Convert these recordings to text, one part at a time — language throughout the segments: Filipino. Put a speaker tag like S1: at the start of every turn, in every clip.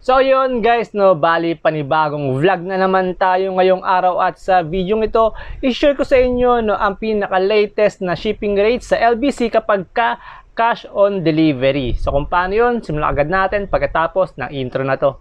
S1: So yun guys, no, bali panibagong vlog na naman tayo ngayong araw at sa video ito, i-share ko sa inyo no, ang pinaka-latest na shipping rates sa LBC kapag ka cash on delivery. So kung paano yun, simulan agad natin pagkatapos ng intro na to.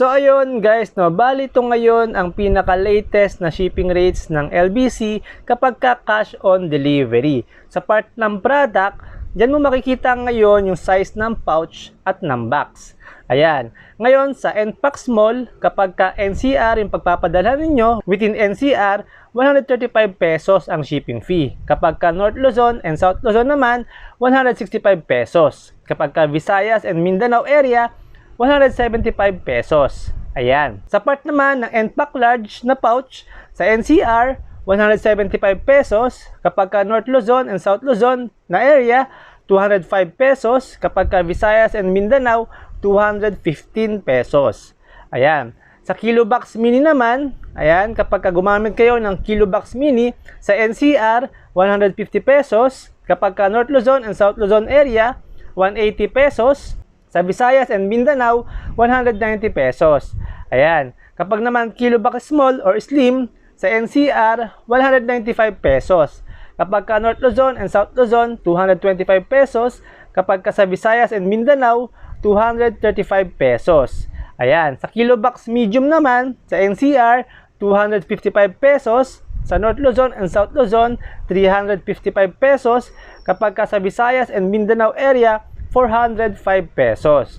S1: So ayun guys, no, bali ito ngayon ang pinaka-latest na shipping rates ng LBC kapag ka cash on delivery. Sa part ng product, dyan mo makikita ngayon yung size ng pouch at ng box. Ayan. Ngayon sa NPAC Small, kapag ka NCR yung pagpapadala ninyo, within NCR, 135 pesos ang shipping fee. Kapag ka North Luzon and South Luzon naman, 165 pesos. Kapag ka Visayas and Mindanao area, 175 pesos. Ayan. Sa part naman ng NPAC large na pouch, sa NCR, 175 pesos. Kapag ka North Luzon and South Luzon na area, 205 pesos. Kapag ka Visayas and Mindanao, 215 pesos. Ayan. Sa Kilo Box Mini naman, ayan, kapag ka gumamit kayo ng Kilo Box Mini, sa NCR, 150 pesos. Kapag ka North Luzon and South Luzon area, 180 pesos. Sa Visayas and Mindanao, 190 pesos. Ayan. Kapag naman kilo box small or slim, sa NCR, 195 pesos. Kapag ka North Luzon and South Luzon, 225 pesos. Kapag ka sa Visayas and Mindanao, 235 pesos. Ayan. Sa kilo box medium naman, sa NCR, 255 pesos. Sa North Luzon and South Luzon, 355 pesos. Kapag ka sa Visayas and Mindanao area, 405 pesos.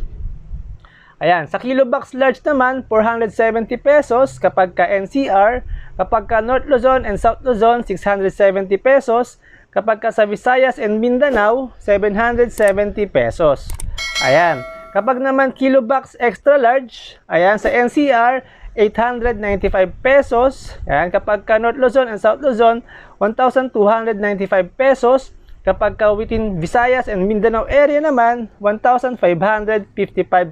S1: Ayan, sa kilo box large naman, 470 pesos kapag ka NCR, kapag ka North Luzon and South Luzon, 670 pesos, kapag ka sa Visayas and Mindanao, 770 pesos. Ayan, kapag naman kilo box extra large, ayan, sa NCR, 895 pesos. Ayan, kapag ka North Luzon and South Luzon, 1,295 pesos. Kapag ka within Visayas and Mindanao area naman, 1,555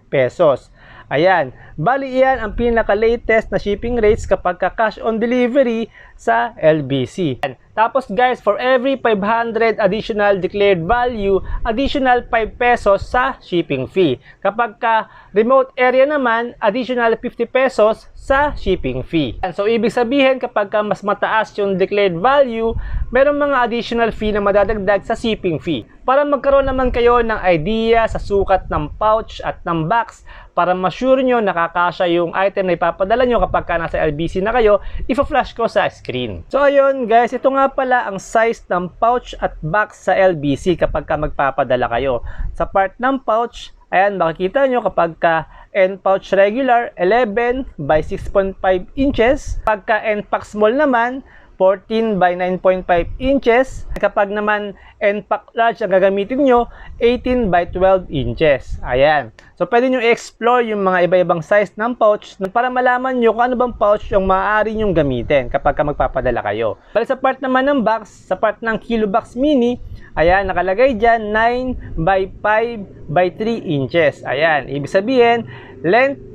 S1: pesos. Ayan, bali iyan ang pinaka-latest na shipping rates kapag ka cash on delivery sa LBC. Tapos guys, for every 500 additional declared value, additional 5 pesos sa shipping fee. Kapag ka remote area naman, additional 50 pesos sa shipping fee. So ibig sabihin kapag ka mas mataas yung declared value, meron mga additional fee na madadagdag sa shipping fee. Para magkaroon naman kayo ng idea sa sukat ng pouch at ng box, para ma-sure nyo nakakasya yung item na ipapadala nyo kapag ka nasa LBC na kayo, ipa-flash ko sa screen. So ayun guys, ito nga pala ang size ng pouch at box sa LBC kapag ka magpapadala kayo. Sa part ng pouch, ayan makikita nyo kapag ka N pouch regular 11 by 6.5 inches. Pagka N pack small naman 14 by 9.5 inches. Kapag naman N-pack large ang gagamitin nyo, 18 by 12 inches. Ayan. So, pwede nyo i-explore yung mga iba-ibang size ng pouch para malaman nyo kung ano bang pouch yung maaari nyong gamitin kapag ka magpapadala kayo. Bali sa part naman ng box, sa part ng Kilo Box Mini, ayan, nakalagay dyan 9 by 5 by 3 inches. Ayan. Ibig sabihin, length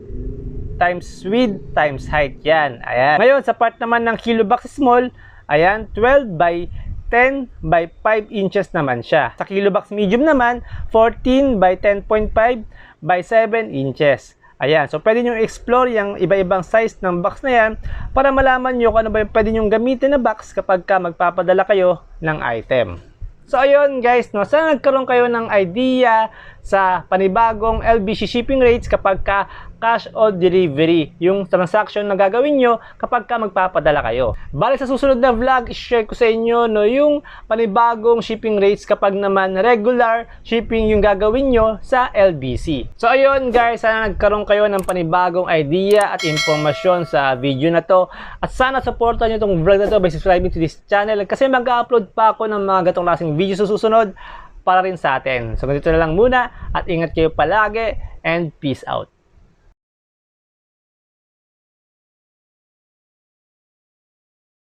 S1: times width times height yan. Ayan. Ngayon, sa part naman ng kilo box small, ayan, 12 by 10 by 5 inches naman siya. Sa kilo box medium naman, 14 by 10.5 by 7 inches. Ayan, so pwede nyo explore yung iba-ibang size ng box na yan para malaman nyo kung ano ba yung pwede nyo gamitin na box kapag ka magpapadala kayo ng item. So ayun guys, no, sana nagkaroon kayo ng idea sa panibagong LBC shipping rates kapag ka cash on delivery, yung transaction na gagawin nyo kapag ka magpapadala kayo. Balik sa susunod na vlog, share ko sa inyo no, yung panibagong shipping rates kapag naman regular shipping yung gagawin nyo sa LBC. So ayun guys, sana nagkaroon kayo ng panibagong idea at informasyon sa video na to. At sana supportan nyo itong vlog na to by subscribing to this channel kasi mag-upload pa ako ng mga gatong klaseng video sa susunod para rin sa atin. So ganito na lang muna at ingat kayo palagi and peace out.